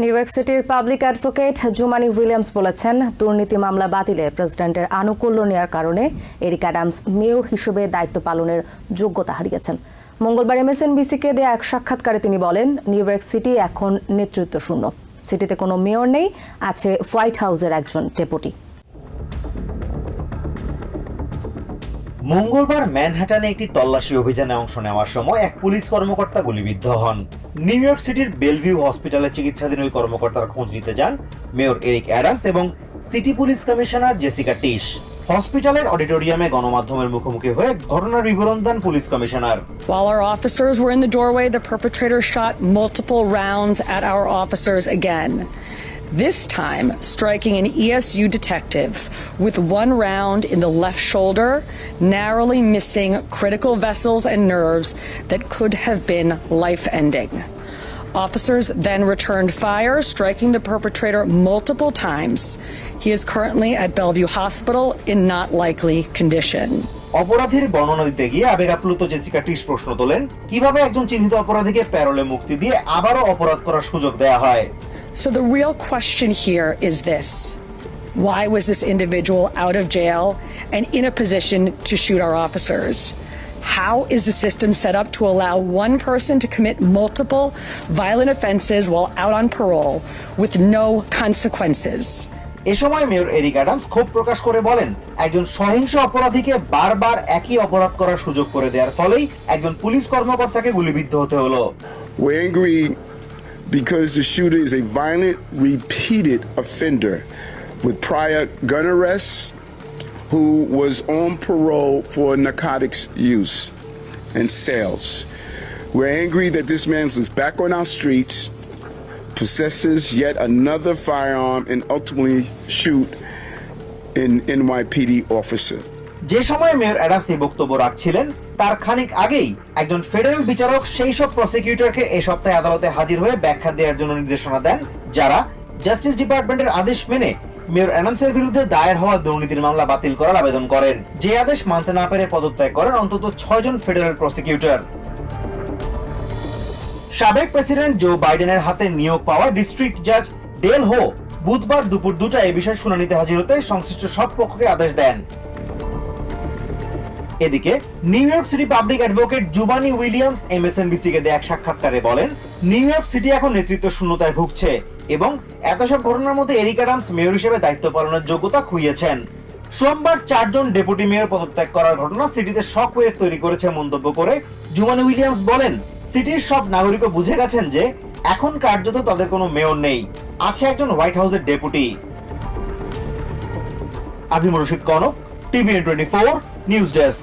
New York সিটির public advocate Jumaane Williams বলেছেন, দুর্নীতি মামলা বাতিলে প্রেসিডেন্টের আনুকূল্য নেওয়ার কারণে এরিক অ্যাডামস মেয়র হিসেবে দায়িত্ব পালনের যোগ্যতা হারিয়েছেন। মঙ্গলবার এমএসএনবিসিকে দেয়া এক সাক্ষাৎকারে তিনি বলেন নিউ ইয়র্ক সিটি এখন নেতৃত্ব শূন্য সিটিতে কোনো মেয়র নেই, আছে হোয়াইট হাউসের একজন ডেপুটি। মঙ্গলবার ম্যানহাটানে একটি তল্লাশি অভিযানে অংশ নেওয়ার সময় এক পুলিশ কর্মকর্তা গুলিবিদ্ধ হন। নিউ ইয়র্ক সিটির বেলভিউ হসপিটালে চিকিৎসাধীন ওই কর্মকর্তার খোঁজ নিতে যান মেয়র এরিক অ্যাডামস এবং city police commissioner Jessica Tisch. হসপিটালের অডিটোরিয়ামে গণমাধ্যমের মুখোমুখি হয়ে ঘটনার বিবরণ দেন police commissioner. While our officers were in the doorway, the perpetrator shot multiple rounds at our officers again. This time, striking an ESU detective with one round in the left shoulder, narrowly missing critical vessels and nerves that could have been life ending. Officers then returned fire, striking the perpetrator multiple times. He is currently at Bellevue Hospital in not likely condition. অপরাধীর বর্ণনা দিতে গিয়ে আবেগাপ্লুত Jessica টিশ প্রশ্ন তোলেন কীভাবে একজন চিহ্নিত অপরাধীকে প্যারোলে মুক্তি দিয়ে আবারও অপরাধ করার সুযোগ দেয়া হয় So the real question here is this. Why was this individual out of jail and in a position to shoot our officers? How is the system set up to allow one person to commit multiple violent offenses while out on parole with no consequences? এ সময় mayor Eric Adams ক্ষোভ প্রকাশ করে বলেন একজন সহিংস অপরাধীকে বারবার একই অপরাধ করার সুযোগ করে দেওয়ার ফলেই একজন পুলিশ কর্মকর্তাকে গুলিবিদ্ধ হতে হলো We're angry because the shooter is a violent, repeated offender with prior gun arrests who was on parole for narcotics use and sales. We're angry that this man was back on our streets, possesses yet another firearm, and ultimately shoot an NYPD officer. যে সময় mayor Adams এই বক্তব্য রাখছিলেন তার খানিক আগেই একজন federal বিচারক সেই সব প্রসিকিউটরকে এই সপ্তাহে আদালতে হাজির হয়ে ব্যাখ্যা দেওয়ার জন্য নির্দেশনা দেন, যারা জাস্টিস ডিপার্টমেন্টের আদেশ মেনে মেয়র অ্যাডামসের বিরুদ্ধে দায়ের হওয়া দুর্নীতির মামলা বাতিল করার আবেদন করেন। যে আদেশ মানতে না পেরে পদত্যাগ করেন অন্তত ছয়জন ফেডারেল প্রসিকিউটর সাবেক প্রেসিডেন্ট জো বাইডেনের হাতে নিয়োগ পাওয়া ডিস্ট্রিক্ট জাজ ডেল হো বুধবার দুপুর দুটা এ বিষয়ে শুনানিতে হাজির হতে সংশ্লিষ্ট সব পক্ষকে আদেশ দেন। এদিকে New York city public advocate Jumaane Williams MSNBC কে দেয়া এক সাক্ষাৎকারে বলেন, নিউ ইয়র্ক সিটি এখন নেতৃত্ব শূন্যতায় ভুগছে এবং এত সব ঘটনার মধ্যে এরিক অ্যাডামস মেয়র হিসেবে দায়িত্ব পালনের যোগ্যতা খুইয়েছেন। সোমবার চারজন ডেপুটি মেয়র পদত্যাগ করার ঘটনা সিটিতে শক ওয়েভ তৈরি করেছে মন্তব্য করে জুমানি উইলিয়ামস বলেন, সিটির সব নাগরিকও বুঝে গেছেন যে এখন কার্যত তাদের কোনো মেয়র নেই। আছে একজন হোয়াইট হাউসের deputy. Azimur Rashid Konok TV twenty four, news desk.